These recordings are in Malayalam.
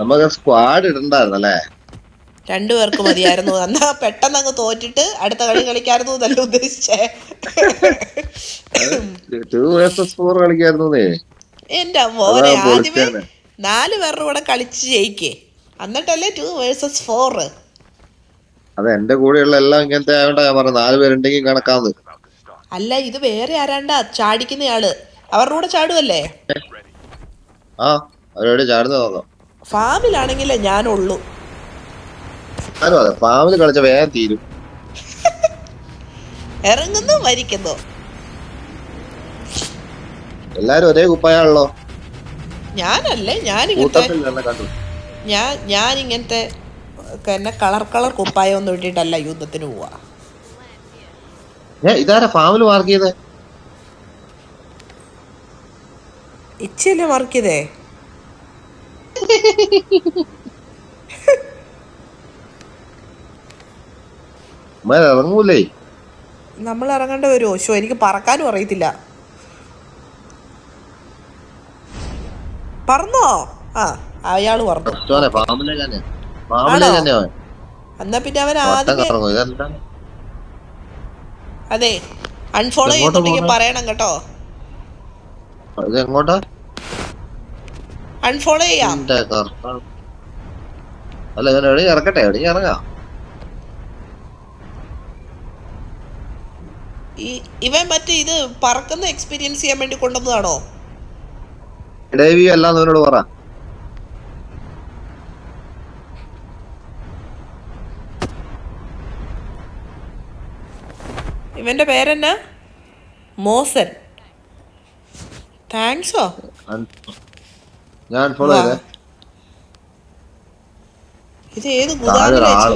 നമുക്ക് സ്ക്വാഡ് ഇടണ്ടായിരുന്നല്ലേ? രണ്ടുപേർക്ക് മതിയായിരുന്നു. എന്നാ പെട്ടെന്ന് അങ്ങ് തോറ്റിട്ട് അടുത്ത കളി കളിക്കായിരുന്നു എന്നല്ല ഉദ്ദേശിച്ചേ. ടു വേഴ്സസ് ഫോർ കളിക്കായിരുന്നേ എന്റെ മോനെ ആദ്യമേ നാല് പേരുടെ കൂടെ കളിച്ച് ജയിക്കേ. എന്നിട്ടല്ലേ ടു വേഴ്സസ് ഫോർ അത് എന്റെ കൂടെയുള്ള എല്ലാം ഇങ്ങനത്തെ ആയതുകൊണ്ടാ ഞാൻ പറഞ്ഞത്. നാല് പേരുണ്ടെങ്കിൽ കണക്കാന്ന്. അല്ല ഇത് വേറെ ആരാണ്ടാ? ചാടിക്കുന്നയാൾ. അവരുടെ കൂടെ ചാടുവല്ലേ? ആ അവരോട് ചാടുന്ന നോക്കാം ഫാമിലാണെങ്കിലേ ഞാനുള്ളൂ. ഫാമിൽ കളിച്ച വേഗം തീരും. ഇറങ്ങുന്നു മരിക്കുന്നു. എല്ലാരും ഒരേ കുപ്പായാണല്ലോ. ഞാനല്ലേ കണ്ടു. ഞാൻ ഞാനിങ്ങനത്തെ എന്നെ കളർ കളർ കുപ്പായം ഒന്നും ഇട്ടിട്ടല്ല യുദ്ധത്തിന് പോവാ. ഇതാരാ ഫാമിലി മാർക്ക് ചെയ്തേ? ഇച്ചല്ലേ ഇറങ്ങൂലേ? നമ്മൾ ഇറങ്ങേണ്ട വരുമോ ഷോ എനിക്ക് പറക്കാനും അറിയത്തില്ല. പറന്നോ? ആ അയാൾ പറഞ്ഞു എന്നാ പിന്നെ അവൻ ആദ്യം അതെ അൺഫോളോ ചെയ്തിട്ടുണ്ടെങ്കിൽ പറയണം കേട്ടോ. ഇത് എങ്ങോട്ടാ അൺഫോളോ ചെയ്യാം. അല്ല ഞാൻ എവിടെ ഇറക്കട്ടെ എവിടെ ഇറങ്ങാം. ഇവൻ മറ്റേ ഇത് പറക്കുന്ന എക്സ്പീരിയൻസ് ചെയ്യാൻ വേണ്ടി കൊണ്ടുവന്നതാണോ? ഡേവി അല്ലാന്ന് അവനോട് പറ. ഇവന്റെ പേരെന്നാ? മോസൻ. താങ്ക്സോ ഞാൻ ഫോളോ ചെയ്തേ. ഇത് ഏത് ഒരാൾ.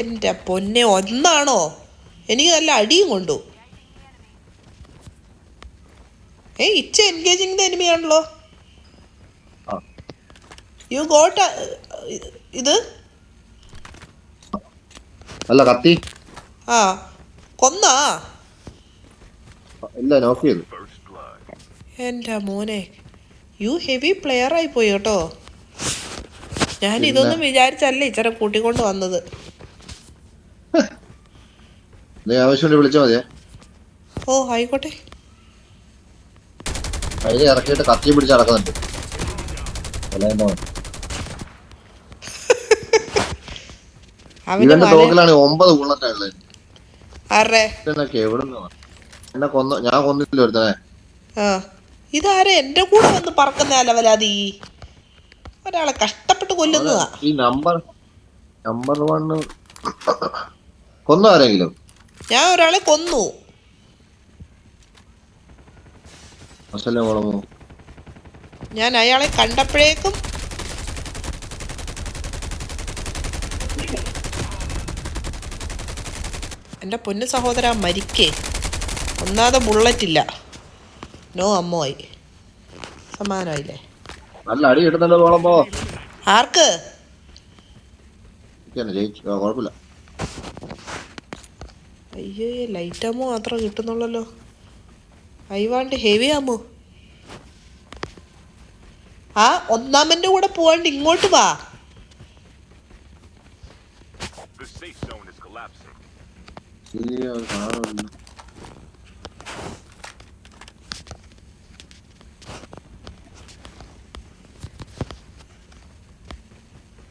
എന്റെ പൊന്നെ ഒന്നാണോ? എനിക്ക് നല്ല അടിയും കൊണ്ടു. ഏ ഇച്ച എൻഗേജിങ് എനിമി ആണല്ലോ. യു ഗോട്ട് ഇത്? അല്ല കത്തി. ആ കൊന്നാ? ഇല്ല എന്റെ മോനെ. യു ഹെവി പ്ലെയർ ആയി പോയി കേട്ടോ. ഞാൻ? ഇതൊന്നും വിചാരിച്ചല്ലേ ഇച്ചിരി കൂട്ടിക്കൊണ്ട് വന്നത്. ആവശ്യമുണ്ട് മതിയെ. ഓ ആയിക്കോട്ടെ. ഇറക്കിയിട്ട് കത്തി പിടിച്ച് നടക്കുന്നുണ്ട്. ഇവന്റെ ഒമ്പത് എവിടെ ഞാൻ കൊന്നില്ല ഒരുത്തനെ. ഇതാരെ എന്റെ കൂടെ വന്ന് പറക്കുന്ന അലവലാതി? ഒരാളെ കഷ്ടപ്പെട്ട് കൊല്ലുന്നതാ. ഈ നമ്പർ നമ്പർ വണ്ണ് കൊന്നു ആരെങ്കിലും? ഞാൻ ഒരാളെ കൊന്നു. ഞാൻ അയാളെ കണ്ടപ്പോഴേക്കും എന്റെ പൊന്നു സഹോദര മരിക്കേ. ഒന്നാതെ ബുള്ളറ്റ് ഇല്ല നോ അമ്മോയി. സമാനമായില്ലേ? നല്ല അടി കിട്ടുന്നുണ്ട് കുളമ്പോ ആർക്ക്? കുഴപ്പമില്ല. അയ്യോ ലൈറ്റ് ആമോ മാത്രം കിട്ടുന്നുള്ളല്ലോ. ഐ വാണ്ട് ഹെവി ആമോ ആ ഒന്നാമന്റെ കൂടെ പോവാണ്ട് ഇങ്ങോട്ട് വാ. The safe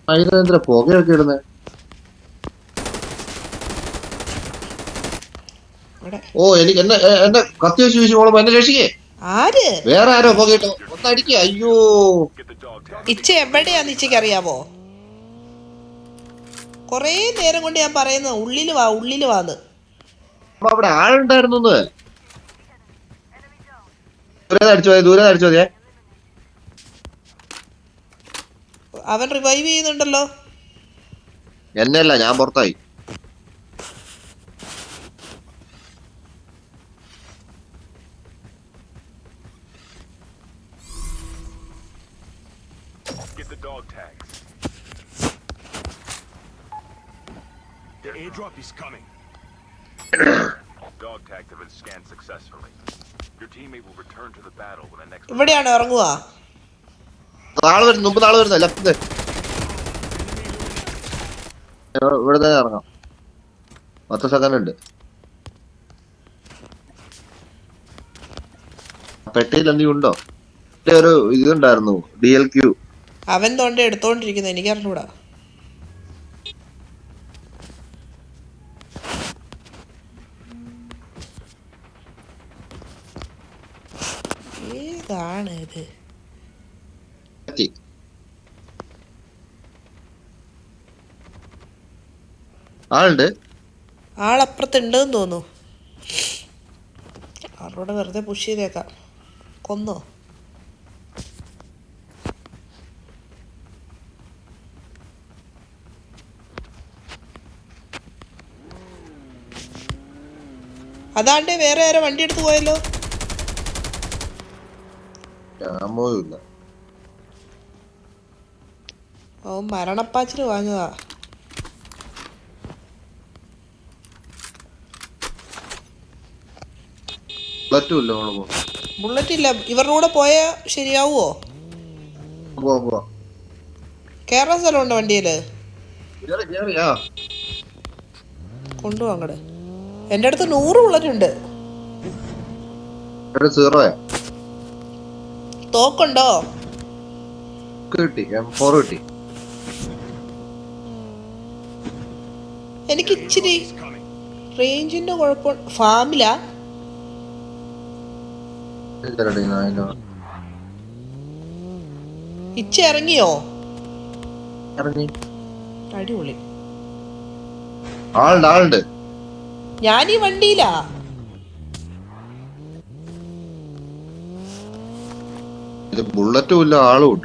zone is collapsing. ശരിയാ, അത് കാണുന്നില്ല. ആ, ഇതെന്തിനാ പുകയൊക്കെ ഇടുന്നേ. ഓ എനിക്ക് എന്നെ എന്നെ കത്തി വെച്ച് ചോദിച്ചു പോളപ്പോ എന്നെ രക്ഷിക്കേ? ആര്? വേറെ ആരോ പോകട്ടെ ഒന്നടിക്ക അയ്യോ. ഇച്ച എവിടെയാന്ന് ഇച്ചയ്ക്ക് അറിയാവോ? കൊറേ നേരം കൊണ്ട് ഞാൻ പറയുന്നത് ഉള്ളിൽ വാ ഉള്ളിൽ വാന്ന്. അവിടെ ആളുണ്ടായിരുന്നു ദൂരെ അടിച്ചു മതി ദൂരെ അടിച്ചു മതിയേ അവൻ റിവൈവ് ചെയ്യുന്നുണ്ടല്ലോ എന്നെയല്ല ഞാൻ പുറത്തായി Get the dog tags. The airdrop is coming. dog tags have been scanned successfully. Your teammate will return to the battle when the next. ഇവിടെയാണ് ഇറങ്ങുക ആൾ വരുന്നു മുമ്പ് നാളെ വരുന്നു ലെഫ്റ്റ് ഇവിടെ തന്നെ ഇറങ്ങാം. പത്ത് സെക്കൻഡ് ഉണ്ട്. പെട്ടിയിൽ എന്തെങ്കിലും ഉണ്ടോ? ഒരു ഇതുണ്ടായിരുന്നു ഡി എൽ ക്യൂ അവൻ തൊണ്ട എടുത്തോണ്ടിരിക്കുന്നു എനിക്ക് അറിഞ്ഞൂടാ. ഏതാണ് ഇത്? ആളുണ്ട്? ആളപ്പുറത്തുണ്ടെന്ന് തോന്നുന്നു. ആളോട് വെറുതെ പുഷ് ചെയ്തേക്കാം. കൊന്നോ? അതാണ്ടേ വേറെ ആരോ വണ്ടി എടുത്ത് പോയല്ലോ. ഇല്ല അവൻ മരണപ്പാച്ചിൽ ഇല്ല ബുള്ളറ്റ് ഇല്ല ഇവരുടെ കൂടെ പോയാ ശരിയാവുമോ കേരള സ്ഥലമുണ്ടോ കേറി കൊണ്ടുപോ അങ്ങട്. എന്റെ അടുത്ത് നൂറ് ബുള്ളറ്റ് ഉണ്ട് തോക്കുണ്ടോ? കിട്ടി. കിട്ടി. എനിക്ക് ഇച്ചിരി റേഞ്ചിന്റെ കുഴപ്പം ഫാമില? ഇച്ച ഇറങ്ങിയോ? ഇറങ്ങി. അടിപൊളി. ആളുണ്ട് ആളുണ്ട്. ഞാൻ ഈ വണ്ടിയിലാ. ഇത് ബുള്ളറ്റും ഇല്ല ആളും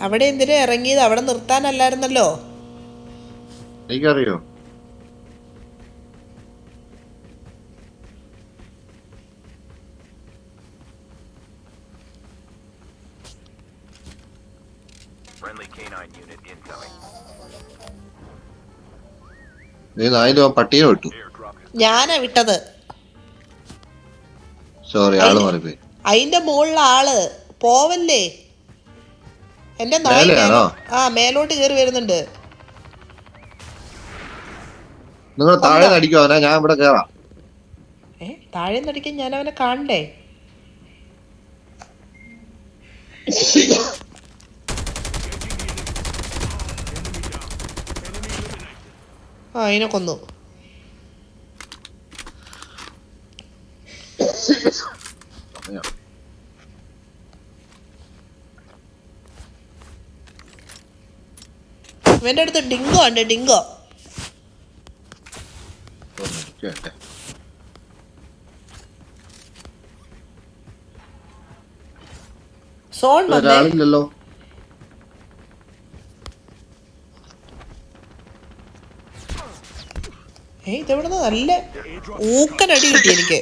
അവിടെ എന്തിനാ ഇറങ്ങിയത്? അവിടെ നിർത്താനല്ലായിരുന്നല്ലോ. എനിക്കറിയോ? Friendly canine unit incoming. നീ നായിന്റെ പട്ടീനെ വിട്ടു. ഞാനാ വിട്ടത്. സോറി ആൾ മാറിപ്പോയി. അതിന്റെ മുകളിലെ ആൾ പോവല്ലേ? എന്റെ നായ ആ മേലോട്ട് കയറി വരുന്നുണ്ട്. നിങ്ങൾ താഴെ നടിക്കോ അവനെ ഞാൻ ഇവിടെ കേറാം. ഏ താഴെ നടിക്കാൻ ഞാൻ അവനെ കാണണ്ടേ? ആ അതിനെ കൊന്നു. ഇവന്റെ അടുത്ത് ഡിങ്കോ ഉണ്ട് ഡിങ്കോ. കേട്ടെ. സോൺ ഒരാളില്ലല്ലോ. ഏ ഇതെവിടുന്ന് നല്ല ഊക്കനടി കിട്ടി എനിക്ക്.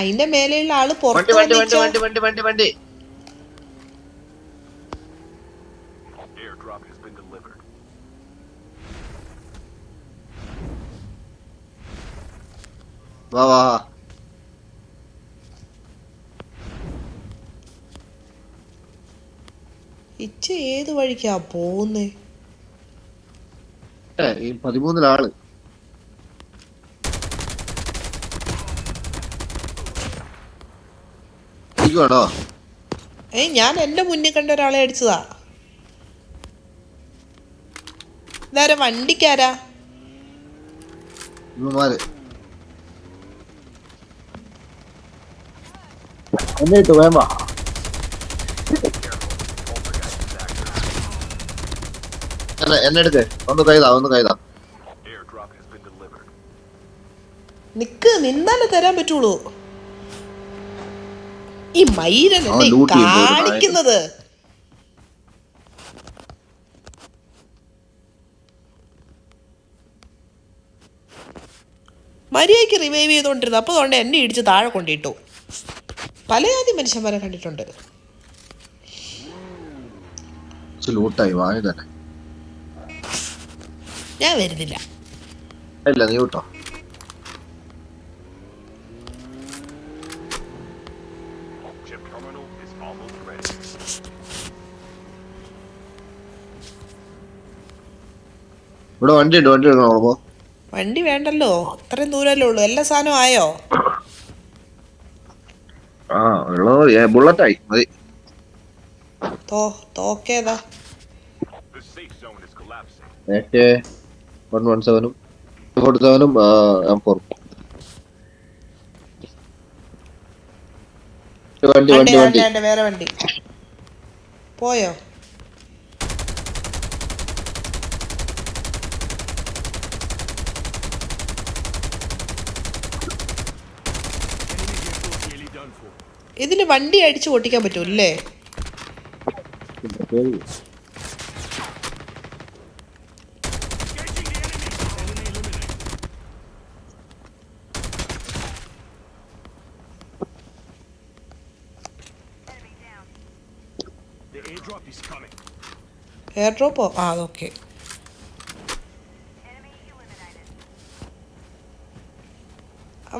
അതിന്റെ മേലെയുള്ള ആൾ പുറത്ത് വണ്ടി വണ്ടി വണ്ടി വണ്ടി വണ്ടി വണ്ടി airdrop has been delivered. വാ വാ va. ഇച്ച ഏത് വഴിക്കാ പോകുന്നേ ഏ, ഈ പതിമൂന്നിലാൾ. ഇരിക്കുവാണോ ഏ ഞാൻ എന്റെ മുന്നിൽ കണ്ട ഒരാളെ അടിച്ചതാ. ഇതാരാ വണ്ടിക്കാരാ? ഇവന്മാര്. എന്നിട്ട് വേമ്പ അല്ല എന്നെ എടുക്ക് ഒന്ന് കൈതാ ഒന്ന് കൈതാ. Airdrop has been delivered. നിക്ക് നിന്നാലേ തരാൻ പറ്റുള്ളൂ. ഈ മയിരൻ. കാണിക്കുന്നത്. മര്യാദയ്ക്ക് റിവൈവ് ചെയ്തോണ്ടിരുന്നു. അപ്പോൾ അതുകൊണ്ട് എന്നെ ഇടിച്ച് താഴെ കൊണ്ടിട്ടു. പലജാതി മനുഷ്യന്മാരെ കണ്ടിട്ടുണ്ട്. ലൂട്ടായി തന്നെ. ഞാൻ വരുന്നില്ല. ഇല്ല നീ വിട്ടോ. ഇവിടെ വണ്ടി ഉണ്ട് വണ്ടി എടുക്കണം വണ്ടി വേണ്ടല്ലോ. അത്രയും ദൂരമല്ലേ ഉള്ളൂ. എല്ലാ സാധനവും ആയോ? ഉള്ളത് ബുള്ളറ്റ് ആയി മതി. തോക്കേതാ. വൺ വൺ സെവനും ഫോർ സെവനും ഫോർ വണ്ടി വണ്ടി. വണ്ടി വേറെ വണ്ടി. പോയോ? ഇതിൽ വണ്ടി അടിച്ച് പൊട്ടിക്കാൻ പറ്റൂല്ലേ. എയർ ഡ്രോപ്പോ ആ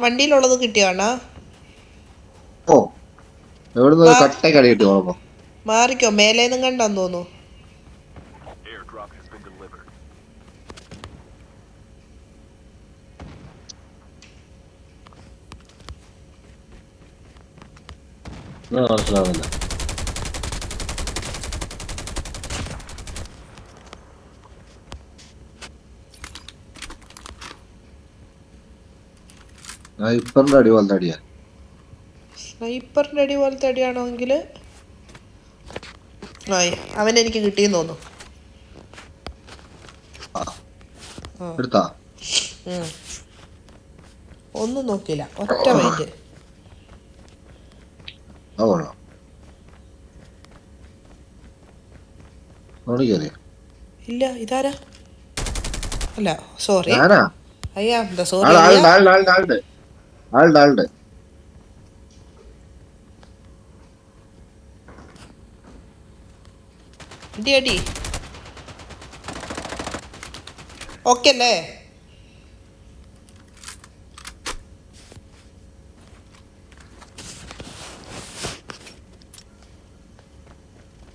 വണ്ടിയിലുള്ളത് കിട്ടിയാണോ എവിടുന്ന്. കട്ട കടി കിട്ടി ഉറപ്പോ മാറിക്കോ മേലേന്നും കണ്ടാന്ന് തോന്നുന്നു. മനസ്സിലാവുന്നില്ല സ്നൈപ്പറിന്റെ അടി പോലത്തെ അടിയാ സ്നൈപ്പറിന്റെ അടി പോലത്തെ അടിയാണെങ്കിൽ ആയി. അവൻ എനിക്ക് കിട്ടിയെന്ന് തോന്നുന്നു. ഒന്നും നോക്കിയില്ല. ഒറ്റ മൈൻഡ് ഇല്ല ഇതാരാ? അല്ല സോറി അയ്യാ സോറി ആൾ ആളുണ്ട്. ആളുണ്ട് ആളുണ്ട്. ആളുണ്ട് അടി. അടി ഓക്കെ അല്ലേ?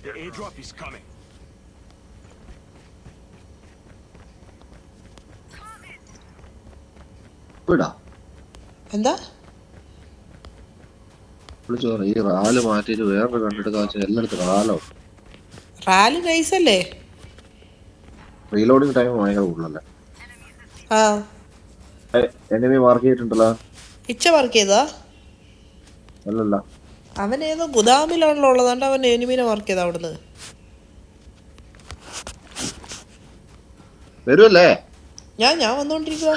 The airdrop is coming. വിടാ. എന്താ? വിളിച്ചു പറഞ്ഞു ഈ റാൽ മാറ്റിയിട്ട് വേറെ കണ്ടിട്ട് വെച്ചാൽ എല്ലായിടത്തും റാലോ റാലി നൈസ് അല്ലേ? റീലോഡിങ് ടൈം ഭയങ്കര കൂടുതലല്ലേ? ആ. എനിമി മാർക്ക് ചെയ്തിട്ടുണ്ടല്ലോ. ഇച്ച വർക്ക് ചെയ്താ? അല്ലല്ല. അവൻ ഏതോ ഗുദാമിലാണല്ലോ ഉള്ളതുകൊണ്ട് അവൻ എനിമീനെ വർക്ക് ചെയ്താ അവിടുന്ന്. വരുമല്ലേ ഞാൻ ഞാൻ വന്നോണ്ടിരിക്കുക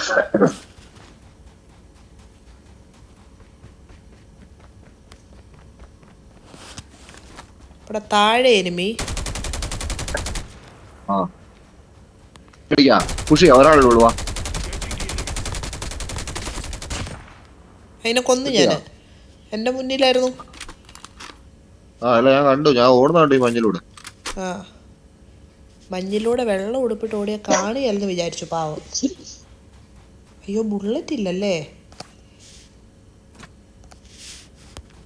ഇവിടെ താഴെ എനിമി ആ. പിടിക്കാ പുഷ് ചെയ്യാം. ഒരാളെ ഉള്ളൂ വാ. അതിനെ കൊന്നു ഞാൻ എന്റെ മുന്നിലായിരുന്നു. ആ അല്ല ഞാൻ കണ്ടു. ഞാൻ ഓടുന്ന കണ്ടു ഈ മഞ്ഞിലൂടെ. ആ. മഞ്ഞിലൂടെ വെള്ളം ഉടുപ്പിട്ട് ഓടിയ കാണിയല്ലെന്ന് വിചാരിച്ചു പാവം. അയ്യോ ബുള്ളറ്റ് ഇല്ലല്ലേ?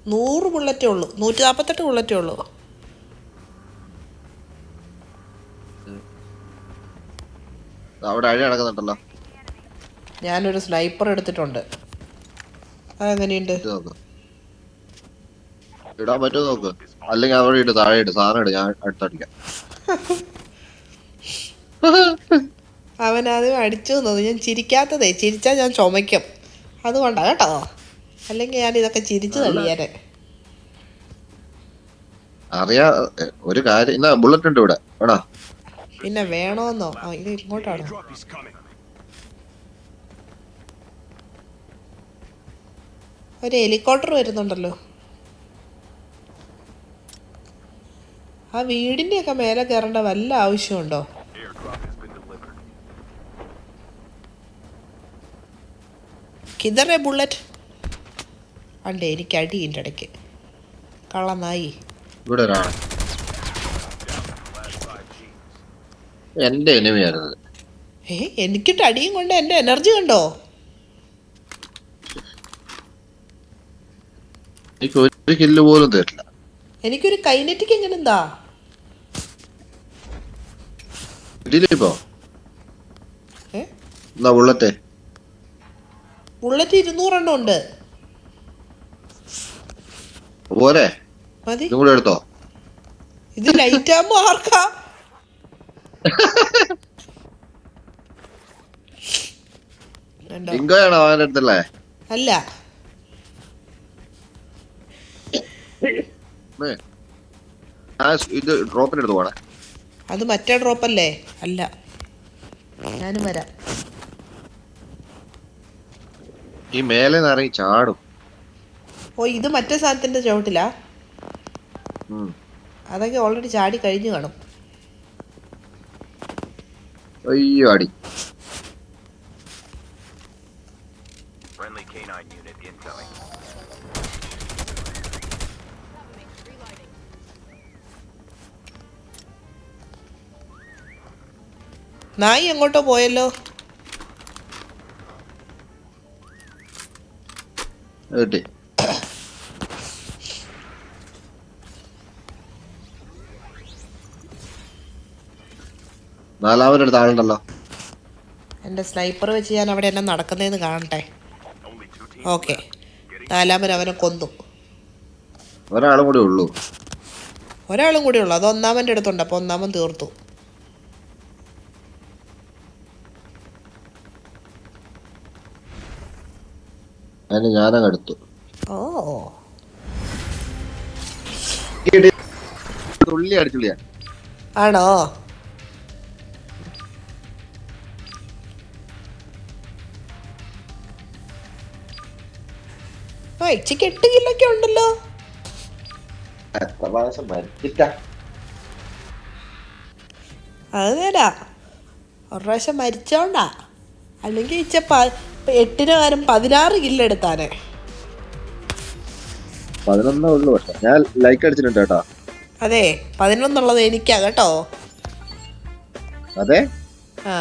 നൂറ് ബുള്ളറ്റേ ഉള്ളൂ. നൂറ്റി നാൽപ്പത്തെട്ട് ബുള്ളറ്റേ ഉള്ളൂ. അവിടെ അഴി നടക്കുന്നുണ്ടല്ലോ ഞാനൊരു സ്നൈപ്പർ എടുത്തിട്ടുണ്ട്. അതെങ്ങനെയുണ്ട്? ഇടാൻ പറ്റുമോ നോക്ക്? അല്ലെങ്കിൽ അവിടെ ഇട്ട് താഴെ ഇട്ട് സാധനം ഇട് ഞാൻ അടുത്തടിക്കാം അവൻ ആദ്യം അടിച്ചു തന്നത് ഞാൻ ചിരിക്കാത്തതേ. ചിരിച്ചാൽ ഞാൻ ചുമയ്ക്കും. അതുകൊണ്ടാ കേട്ടോ. അല്ലെങ്കിൽ ഞാൻ ഇതൊക്കെ ചിരിച്ചു തള്ളിയാനെ. അറിയാ ഒരു കാര്യം ഇന്ന ബുള്ളറ്റ് ഉണ്ട് ഇവിടെ. എടാ പിന്നെ വേണോന്നോ? ആ ഇത് ഇങ്ങോട്ടാണ്. ഒരു ഹെലികോപ്റ്റർ വരുന്നുണ്ടല്ലോ. ആ വീടിന്റെ ഒക്കെ മേലെ കയറേണ്ട വല്ല ആവശ്യമുണ്ടോ. കിതറേ ബുള്ളറ്റ്. അണ്ടേ എനിക്ക് അടിയിന്റെ ഇടയ്ക്ക്. കള്ളനായി. എന്റെ എനിമിയായിരുന്നു ഏ എനിക്കിട്ട് അടിയും കൊണ്ട് എന്റെ എനർജി കണ്ടോ? എനിക്ക് ഒരു കില്ല് പോലും തരില്ല. എനിക്കൊരു കൈനറ്റിക് എങ്ങനെ എന്താ? കിട്ടിയില്ലപ്പോ ഏ? എന്നാ ഉള്ളത്തെ ബുള്ളറ്റ് ഇരുന്നൂറെണ്ണം ഉണ്ട്. പോരെ. മതി. ഇതും കൂടെ എടുത്തോ? ഇത് ലൈറ്റ് ആകുമ്പോ ആർക്കാ? ഡിങ്കോയാണോ അവന്റെ അടുത്തല്ലേ അല്ല. ആ ഇത് ഡ്രോപ്പിന് എടുത്ത് പോണേ അത് മറ്റേ ഡ്രോപ്പ് അല്ലേ. അല്ല ഞാനും വരാം. ഈ മേലെ ഇറങ്ങി ചാടും. ഓ ഇത് മറ്റേ സാധനത്തിന്റെ ചുവട്ടിലാ. അതൊക്കെ ഓൾറെഡി ചാടി കഴിഞ്ഞു കാണും. അയ്യോ അടി. നായി എങ്ങോട്ടോ പോയല്ലോ കിട്ടി നാലാമന്റെ അടുത്ത് ആളുണ്ടല്ലോ. എന്റെ സ്നൈപ്പർ വെച്ച് ഞാൻ അവിടെ എന്നെ നടക്കുന്നതെന്ന് കാണട്ടെ. ഓക്കെ. നാലാമൻ അവനെ കൊന്നു. ഒരാളും കൂടി ഉള്ളൂ. ഒരാളും കൂടി ഉള്ളു. അത് ഒന്നാമന്റെ അടുത്തുണ്ട്. അപ്പോൾ ഒന്നാമൻ തീർത്തു. അതിന് ഞാനങ്ങ് എടുത്തു. ഓ. തുള്ളി അടിച്ചുള്ളിയാ. ആണോ? ആ ഇച്ചിക്ക് എട്ട് കില്ലൊക്കെ ഉണ്ടല്ലോ അത് നേരാ. ഒരു പ്രാവശ്യം മരിച്ചോണ്ടാ. അല്ലെങ്കിൽ ഇച്ച എട്ടിന് പകരം പതിനാറ് പതിനൊന്നേ ഉള്ളൂ പക്ഷെ. ഞാൻ ലൈക്ക് അടിച്ചിട്ടുണ്ട് കേട്ടോ. അതെ പതിനൊന്നുള്ളത് എനിക്കാ കേട്ടോ. അതെ? ആ.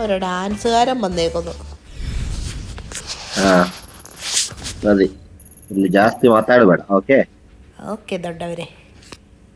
ഒരു ഡാൻസുകാരൻ വന്നേക്കുന്നു. ಹಾ ಸರಿ. ಇಲ್ಲಿ ಜಾಸ್ತಿ ಮಾತಾಡಬೇಡ ಓಕೆ ಓಕೆ ದೊಡ್ಡವರೇ.